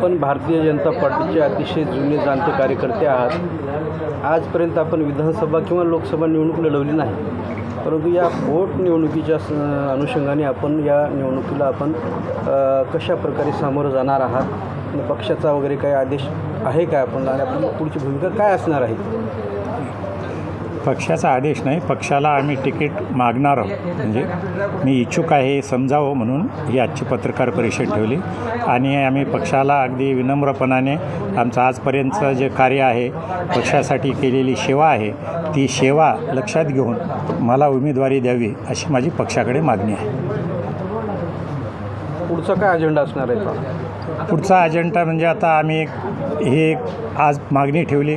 आपण भारतीय जनता पार्टीचे अतिशय जुने जाणते कार्यकर्ते आहात. आजपर्यंत आपण विधानसभा किंवा लोकसभा निवडणूक लढवली नाही. परंतु या पोट निवडणुकीच्या स- अनुषंगाने आपण या निवडणुकीला आपण कशा प्रकारे सामोरं जाणार आहात? पक्षाचा वगैरे काही आदेश आहे का आपण? आणि आपली पुढची भूमिका काय असणार आहे? पक्षाचा आदेश नाही पक्षाला आम्ही तिकीट मागणार आहोत. म्हणजे मी इच्छुक आहे हे समजावं म्हणून ही आजची पत्रकार परिषद ठेवली. आणि आम्ही पक्षाला अगदी विनम्रपणाने आमचं आजपर्यंतचं जे कार्य आहे पक्षासाठी केलेली सेवा आहे ती सेवा लक्षात घेऊन मला उमेदवारी द्यावी अशी माझी पक्षाकडे मागणी आहे. पुढचा काय अजेंडा असणार आहे? का पुढचा अजेंडा म्हणजे आता आम्ही हे आज मागणी ठेवली.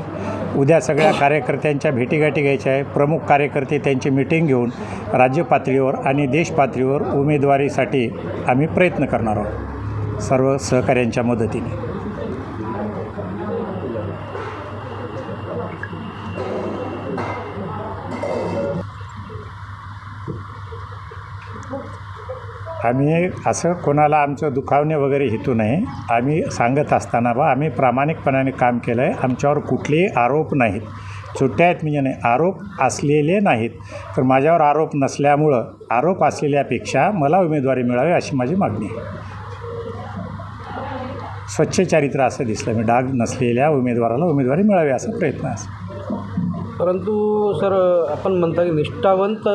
उद्या सगळ्या कार्यकर्त्यांच्या भेटीगाठी घ्यायच्या आहे. प्रमुख कार्यकर्ते त्यांची मिटिंग घेऊन राज्य पातळीवर आणि देश पातळीवर उमेदवारीसाठी आम्ही प्रयत्न करणार आहोत. सर्व सहकाऱ्यांच्या मदतीने. आम्ही असं कोणाला आमचं दुखावणे वगैरे हेतू नाही. आम्ही सांगत असताना बा आम्ही प्रामाणिकपणाने काम केलं आहे आमच्यावर कुठलेही आरोप नाहीत. सुट्ट्या आहेत म्हणजे नाही. आरोप असलेले नाहीत. तर माझ्यावर आरोप नसल्यामुळं आरोप असलेल्यापेक्षा मला उमेदवारी मिळावी अशी माझी मागणी आहे. स्वच्छ चारित्र असं दिसलं. मी डाग नसलेल्या उमेदवाराला उमेदवारी मिळावी असा प्रयत्न असेल परंतु सर आपण म्हणता की निष्ठावंत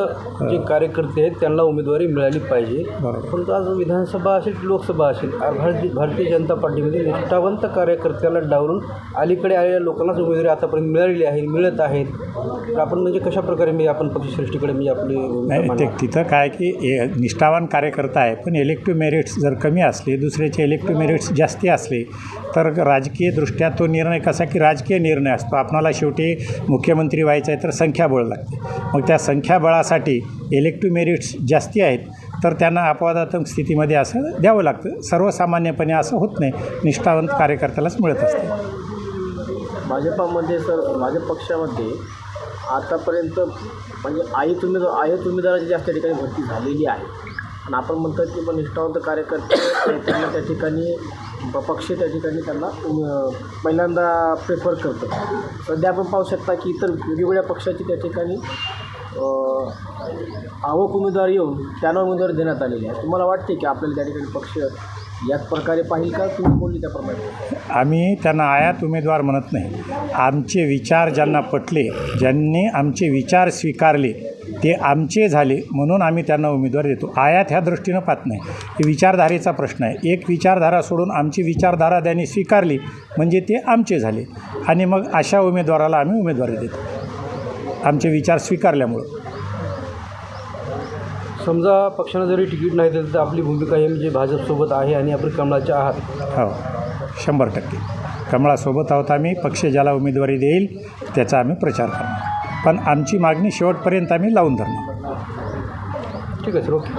जे कार्यकर्ते आहेत त्यांना उमेदवारी मिळाली पाहिजे. परंतु आज विधानसभा असेल की लोकसभा असेल भारतीय भारतीय जनता पार्टीमध्ये निष्ठावंत कार्यकर्त्याला डावलून अलीकडे आलेल्या लोकांनाच उमेदवारी आतापर्यंत मिळालेली आहे मिळत आहेत. तर आपण म्हणजे कशा प्रकारे मी आपण पक्षश्रेष्ठीकडे मी आपली? तिथं काय की ए निष्ठावान कार्यकर्ता आहे पण इलेक्टिव्ह मेरिट्स जर कमी असले दुसऱ्याचे इलेक्टिव्ह मेरिट्स जास्ती असले तर राजकीयदृष्ट्या तो निर्णय कसा की राजकीय निर्णय असतो? आपणाला शेवटी मुख्यमंत्री व्हायचं आहे तर संख्याबळ लागते. मग त्या संख्याबळासाठी इलेक्टिव्ह मेरिट्स जास्ती आहेत तर त्यांना अपवादात्मक स्थितीमध्ये असं द्यावं लागतं. सर्वसामान्यपणे असं होत नाही. निष्ठावंत कार्यकर्त्यालाच मिळत असते. भाजपामध्ये सर भाजप पक्षामध्ये आतापर्यंत म्हणजे आयत उमेदवार आयत उमेदवाराची जास्त ठिकाणी भरती झालेली आहे. आणि आपण म्हणतात की पण निष्ठावंत कार्यकर्ते त्या ठिकाणी प- पक्ष त्या ठिकाणी त्यांना पहिल्यांदा प्रेफर करतो. सध्या आपण पाहू शकता की इतर वेगवेगळ्या पक्षाची त्या ठिकाणी आवक उमेदवार येऊन त्यांना उमेदवारी देण्यात आलेली आहे. तुम्हाला वाटते की आपल्याला त्या ठिकाणी पक्ष याच प्रकारे पाहिजे का? तुम्ही बोलली त्याप्रमाणे. आम्ही त्यांना आयात उमेदवार म्हणत नाही. आमचे विचार ज्यांना पटले ज्यांनी आमचे विचार स्वीकारले ते आमचे झाले म्हणून आम्ही त्यांना उमेदवारी देतो. आयात ह्या दृष्टीनं पाहत नाही. हे विचारधारेचा प्रश्न आहे. एक विचारधारा सोडून आमची विचारधारा त्यांनी स्वीकारली म्हणजे ते आमचे झाले. आणि मग अशा उमेदवाराला आम्ही उमेदवारी देतो. आमचे विचार स्वीकारल्यामुळं. समजा पक्षानं जरी तिकीट नाही दिलं तर आपली भूमिका ही म्हणजे भाजपसोबत आहे आणि आपण कमळाच्या आहात. हो. शंभर टक्के. कमळासोबत आहोत आम्ही. पक्ष ज्याला उमेदवारी देईल त्याचा आम्ही प्रचार करणार. पण आमची मागणी शेवटपर्यंत आम्ही लावून धरणार. ठीक आहे सर. ओके.